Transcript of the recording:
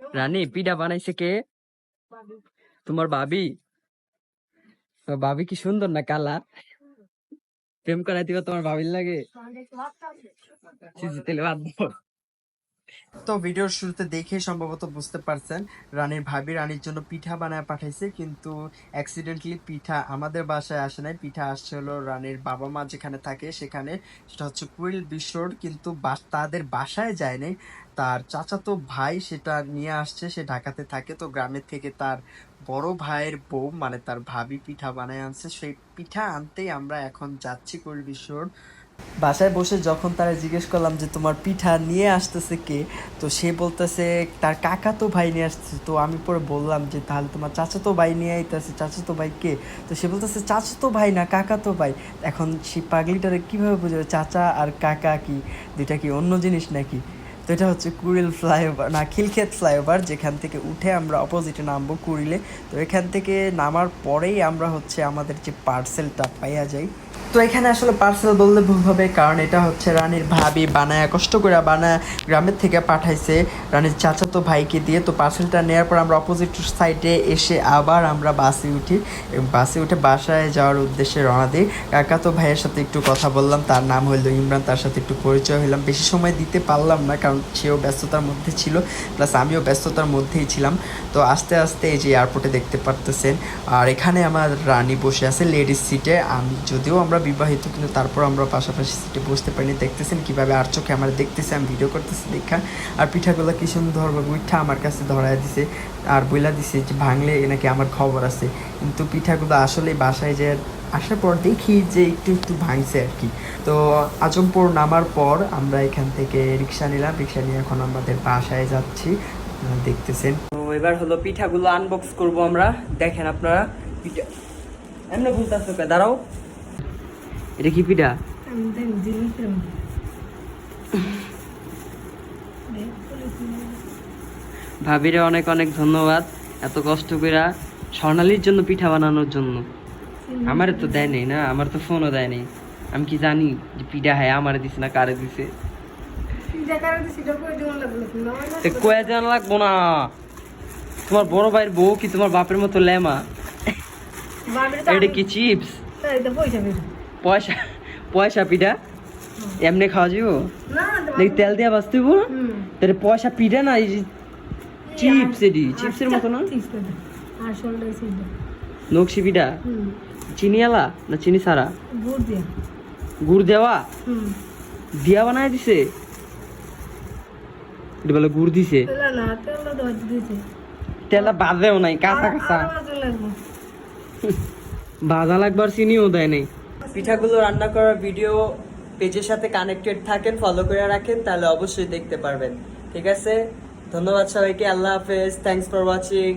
রানী পিঠা বানাইছে কে? তোমার ভাবি। ভাবি কি সুন্দর না কালা? প্রেম করাই দিবা তোমার ভাবির লাগে। তো ভিডিওর শুরুতে দেখে সম্ভবত বুঝতে পারছেন, রানীর ভাবি রানীর জন্য পিঠা বানায় পাঠাইছে, কিন্তু অ্যাক্সিডেন্টলি পিঠা আমাদের বাসায় আসে নাই। পিঠা আসছে হলো রানীর বাবা মা যেখানে থাকে সেখানে, সেটা হচ্ছে কুইল বিশ্বর কিন্তু তাদের বাসায় যায় নাই। তার চাচাতো ভাই সেটা নিয়ে আসছে, সে ঢাকাতে থাকে, তো গ্রামের থেকে তার বড় ভাইয়ের বউ মানে তার ভাবি পিঠা বানায় আনছে। সেই পিঠা আনতেই আমরা এখন যাচ্ছি কুইল বিশ্বর বাসায় বসে যখন তারা জিজ্ঞেস করলাম যে, তোমার পিঠা নিয়ে আসতেছে কে? তো সে বলতেছে, তার কাকা তো ভাই নিয়ে আসতেছে। তো আমি পরে বললাম যে, তাহলে তোমার চাচাতো ভাই নিয়ে আইতেছে। চাচাতো ভাই কে? তো সে বলতেছে, চাচাতো ভাই না কাকা তো ভাই। এখন সে পাগলিটারে কীভাবে বুঝবে, চাচা আর কাকা কি? দুটা কি অন্য জিনিস নাকি? তো এটা হচ্ছে কুড়িল ফ্লাইওভার, না, খিলক্ষেত ফ্লাইওভার, যেখান থেকে উঠে আমরা অপোজিটে নামবো কুড়িলে তো এখান থেকে নামার পরেই আমরা হচ্ছে আমাদের যে পার্সেলটা পাইয়া যাই। তো এখানে আসলে পার্সেল বললে ভুল হবে, কারণ এটা হচ্ছে রানীর ভাবি বানায়, কষ্ট করে বানায় গ্রামের থেকে পাঠাইছে। রানীর চাচাতো ভাইকে দিয়ে, তো পার্সেলটা নেওয়ার পর আমরা অপোজিট সাইডে এসে আবার আমরা বাসে উঠি। এবং বাসে উঠে বাসায় যাওয়ার উদ্দেশ্যে রওনা দিই। কাকাতো ভাইয়ের সাথে একটু কথা বললাম, তার নাম হলো ইমরান, তার সাথে একটু পরিচয় হইলাম। বেশি সময় দিতে পারলাম না, কারণ সেও ব্যস্ততার মধ্যে ছিল প্লাস আমিও ব্যস্ততার মধ্যেই ছিলাম। তো আস্তে আস্তে এই যে এয়ারপোর্টে দেখতে পারতেছেন, আর এখানে আমার রানী বসে আছে লেডিস সিটে আমি যদিও আমরা বিবাহিত, কিন্তু তারপর আমরা পাশাপাশি সিটে বসতে পারিনি। দেখতেছেন কীভাবে আর চোখে আমার দেখতেছে, আমি ভিডিও করতেছি দেখা। আর পিঠাগুলো কি সুন্দরভাবে উঠা আমার কাছে ধরায় দিছে, আর বইলা দিছে যে ভাঙলে নাকি আমার খবর আছে। কিন্তু পিঠাগুলো আসলে বাসায় যে আসার পর দেখি যে একটু একটু ভাঙছে আর কি। তো আজমপুর নামার পর আমরা এখান থেকে রিক্সা নিলাম। রিক্সা নিয়ে এখন আমাদের বাসায় যাচ্ছি। দেখতেছেন। তো এবার হলো পিঠাগুলো আনবক্স করব আমরা। দেখেন আপনারা। পিঠা এমনি ভুলতেছো কে? দাঁড়াও। এটা কি পিঠা? ভাবিরে অনেক অনেক ধন্যবাদ। এত কষ্ট করে স্বর্ণালীর জন্য পিঠা বানানোর জন্য। আমার তো দেয় নেই না আমার তো ফোনও দেয় নেই। আমি কি জানি যে পিঠা হ্যাঁ আমার দিছে না কারে দিছে। কয়ে জানা লাগবো না। তোমার বড় ভাইয়ের বউ কি তোমার বাপের মতো লেমা? এটা কি চিপস? পয়সা পয়সা পিঠা? এমনি খাওয়া যাব দেখি তেল দিয়া বাঁচতে তাহলে পয়সা পিঠা না এই যে চিপস এটি চিপসের মতো না? নকশি পিঠা চিনি আলা না চিনি সারা গুড় দেওয়া? দিয়া বানায় দিছে? এটা বলে গুড় দিছে? তেলা বাজেও নাই কাঁচা কাঁচা। বাজা লাগবার চিনিও দেয় নাই। পিঠাগুলো রান্না করার ভিডিও পেজের সাথে কানেক্টেড থাকেন ফলো করে রাখেন তাহলে অবশ্যই দেখতে পারবেন। ঠিক আছে? ধন্যবাদ সবাইকে আল্লাহ হাফেজ থ্যাংকস ফর ওয়াচিং